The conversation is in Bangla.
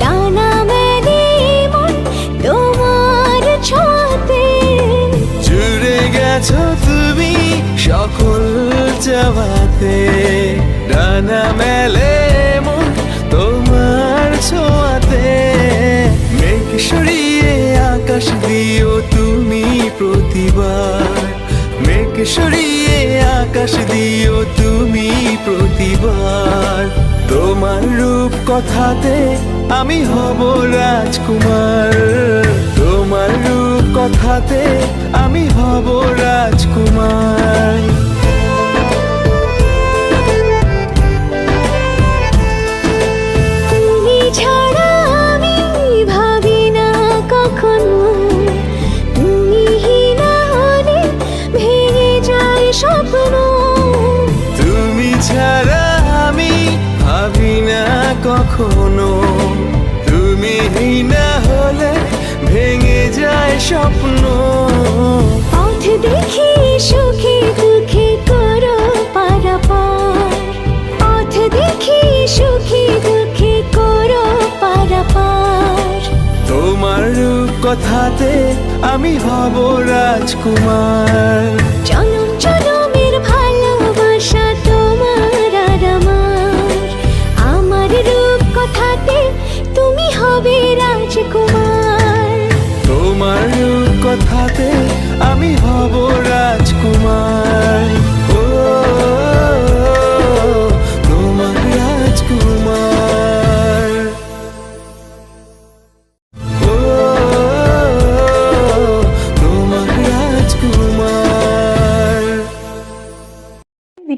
ডানা মেলে মন তোমার ছোঁয়াতে। জুড়ে গেছো তুমি সকল চাওয়াতে। ডানা মেলে মন তোমার ছোঁয়াতে। মেঘ সরিয়ে আকাশ দিও তুমি প্রতিবার। মেঘ সরিয়ে আকাশ দিও তুমি তোমার রূপ কথাতে আমি হব রাজকুমার। কথাতে আমি হব রাজকুমার। চলো চলো মের ভালোবাসা তোমার আর আমার। আমার রূপ কথাতে তুমি হবে রাজকুমার। তোমার রূপ কথাতে